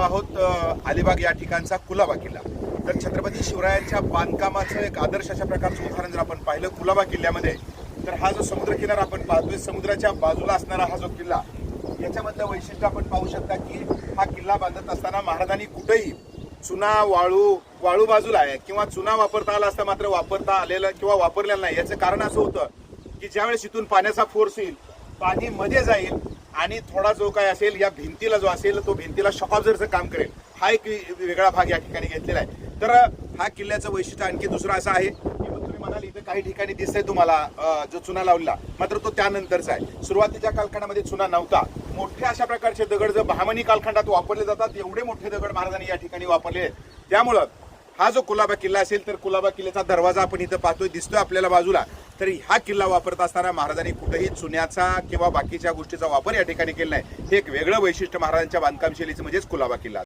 आहोत अलिबाग या ठिकाणचा कुलाबा किल्ला. तर छत्रपती शिवरायांच्या बांधकामाचं एक आदर्श अशा प्रकारचं उदाहरण जर आपण पाहिलं कुलाबा किल्ल्यामध्ये तर हा जो समुद्र किनारा आपण पाहतोय समुद्राच्या बाजूला असणारा हा जो किल्ला याच्यामधलं वैशिष्ट्य आपण पाहू शकता की हा किल्ला बांधत असताना महाराजांनी कुठेही चुना वाळू वाळू बाजूला आहे किंवा चुना वापरता आला असता मात्र वापरता आलेलं किंवा वापरलेलं नाही. याचं कारण असं होतं की ज्यावेळेस इथून पाण्याचा फोर्स येईल पाणी मध्ये जाईल आणि थोडा जो काय असेल या भिंतीला जो असेल तो भिंतीला शॉकऑब्झरचं काम करेल हा एक वेगळा भाग या ठिकाणी घेतलेला आहे. तर हा किल्ल्याचं वैशिष्ट्य आणखी दुसरं असं आहे की तुम्ही म्हणाल इथं काही ठिकाणी दिसतंय तुम्हाला जो चुना लावला मात्र तो त्यानंतरचा आहे. सुरुवातीच्या कालखंडामध्ये चुना नव्हता. मोठ्या अशा प्रकारचे दगड जर बहामनी कालखंडात वापरले जातात एवढे मोठे दगड महाराजांनी या ठिकाणी वापरले आहेत. त्यामुळं हा जो कुलाबा किल्ला असेल तर कुलाबा किल्ल्याचा दरवाजा आपण इथं पाहतोय दिसतोय आपल्याला बाजूला. तर हा किल्ला वापरत असताना महाराजांनी कुठेही चुन्याचा किंवा बाकीच्या गोष्टीचा वापर या ठिकाणी केला नाही. हे एक वेगळं वैशिष्ट्य महाराजांच्या बांधकाम शैलीचं म्हणजेच कुलाबा किल्ला.